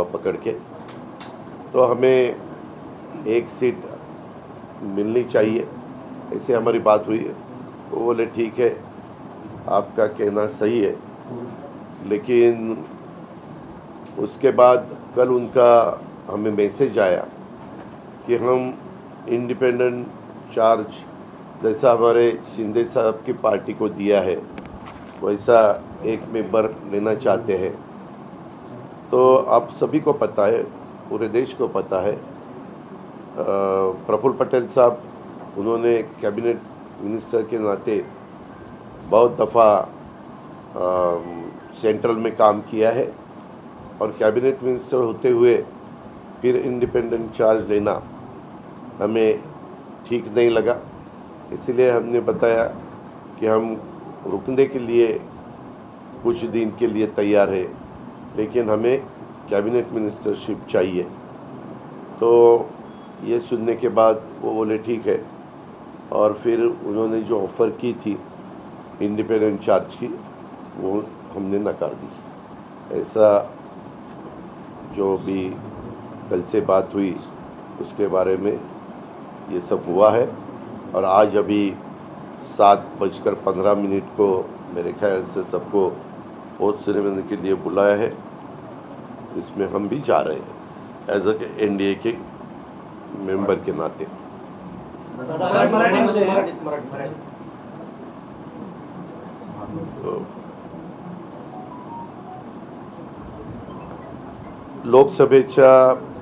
दबा पकड़ के। तो हमें एक सीट मिलनी चाहिए, ऐसे हमारी बात हुई है। वो बोले, ठीक है, आपका कहना सही है। लेकिन उसके बाद कल उनका हमें मैसेज आया कि हम इंडिपेंडेंट चार्ज जैसा हमारे शिंदे साहब की पार्टी को दिया है, वैसा एक मेंबर लेना चाहते हैं। तो आप सभी को पता है, पूरे देश को पता है प्रफुल्ल पटेल साहब, उन्होंने कैबिनेट मिनिस्टर के नाते बहुत दफ़ा सेंट्रल में काम किया है और कैबिनेट मिनिस्टर होते हुए फिर इंडिपेंडेंट चार्ज लेना हमें ठीक नहीं लगा। इसलिए हमने बताया कि हम रुकने के लिए कुछ दिन के लिए तैयार है। लेकिन हमें कैबिनेट मिनिस्टरशिप चाहिए। तो ये सुनने के बाद वो बोले, ठीक है। और फिर उन्होंने जो ऑफ़र की थी, इंडिपेंडेंट चार्ज की, वो हमने नकार दी। ऐसा जो भी कल से बात हुई, उसके बारे में ये सब हुआ है। और आज अभी सात बजकर पंद्रह मिनट को मेरे ख्याल से सबको ओथ सेरेमनी के लिए बुलाया है। इसमें हम भी जा रहे हैं as a N D A K member के नाते। लोकसभेचा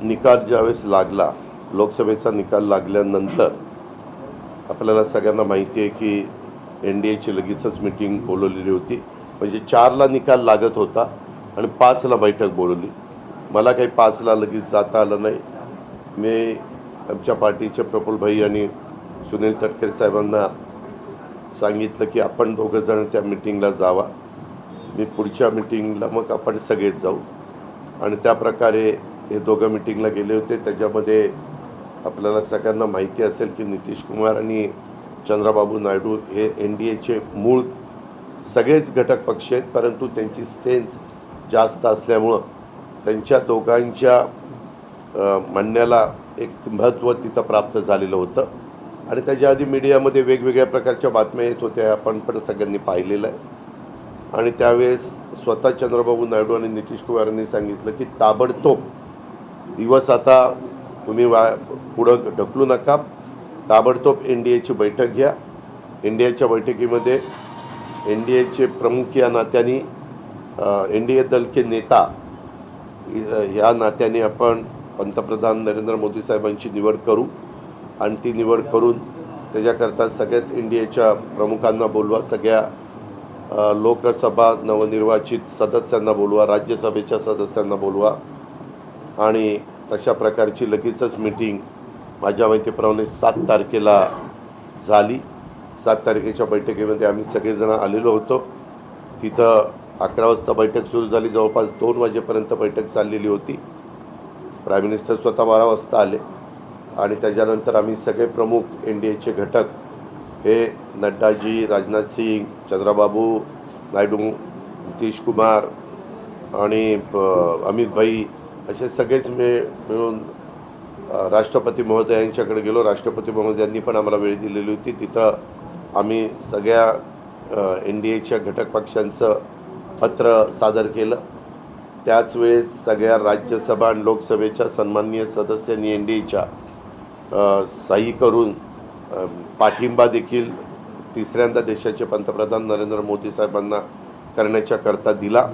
निकाल ज्यावेळेस लागला लोकसभेचा निकाल लागल्यानंतर आपल्याला सगळ्यांना माहिती आहे की एन डी एची लगेचच मिटिंग बोलवलेली होती. म्हणजे चारला निकाल लागत होता आणि पाचला बैठक बोलवली. मला काही पाचला लगेच जाता आलं नाही. मी आमच्या पार्टीचे प्रफुलभाई आणि सुनील तटकरे साहेबांना सांगितलं की आपण दोघंजण त्या मिटिंगला जावा. मी पुढच्या मिटिंगला मग आपण सगळेच जाऊ. आणि त्या प्रकारे हे दोघं मिटिंगला गेले होते. त्याच्यामध्ये आपल्याला सगळ्यांना माहिती असेल की नितीश कुमार आणि चंद्राबाबू नायडू हे एन डी एचे मूळ सगळेच घटक पक्ष आहेत परंतु त्यांची स्ट्रेंथ जास्त असल्यामुळं त्यांच्या दोघांच्या म्हणण्याला एक महत्त्व तिथं प्राप्त झालेलं होतं. आणि त्याच्या आधी मीडियामध्ये वेगवेगळ्या प्रकारच्या बातम्या येत होत्या आपण पण सगळ्यांनी पाहिलेलं आहे. आणि त्यावेळेस स्वतः चंद्रबाबू नायडू आणि नितीश कुमार यांनी सांगितलं की ताबडतोब दिवस आता तुम्ही वा पुढं ढकलू नका. ताबडतोब एन डी एची बैठक घ्या. एन डी एच्या बैठकीमध्ये एन डी एचे प्रमुख या नात्याने एन डी ए दल के नेता ह्या नात्याने आपण पंतप्रधान नरेंद्र मोदी साहेबांची निवड करू आणि ती निवड करून त्याच्याकरता सगळ्याच इंडियाच्या प्रमुखांना बोलवा सगळ्या लोकसभा नवनिर्वाचित सदस्यांना बोलवा राज्यसभेच्या सदस्यांना बोलवा आणि तशा प्रकारची लगेचच मीटिंग माझ्या माहितीप्रमाणे सात तारखेला झाली. सात तारखेच्या बैठकीमध्ये आम्ही सगळेजण आलेलो होतो. तिथं अकरा वाजता बैठक सुरू झाली. जवळपास दोन वाजेपर्यंत बैठक चाललेली होती. प्राईम मिनिस्टर स्वतः बारा वाजता आले आणि त्याच्यानंतर आम्ही सगळे प्रमुख एन डी एचे घटक हे नड्डाजी राजनाथ सिंग चंद्राबाबू नायडू नितीश कुमार आणि अमित भाई असे सगळेच मिळ मिळून राष्ट्रपती महोदयांच्याकडे गेलो. राष्ट्रपती महोदयांनी पण आम्हाला वेळ दिलेली होती. तिथं आम्ही सगळ्या एन डी एच्या घटक पक्षांचं पत्र सादर केलं. त्याच वेळेस सगळ्या राज्यसभा आणि लोकसभेच्या सन्माननीय सदस्यांनी एन डी एच्या सही करून पाठिंबा देखील तिसऱ्यांदा देशाचे पंतप्रधान नरेंद्र मोदी साहेबांना करण्याच्या करता दिला.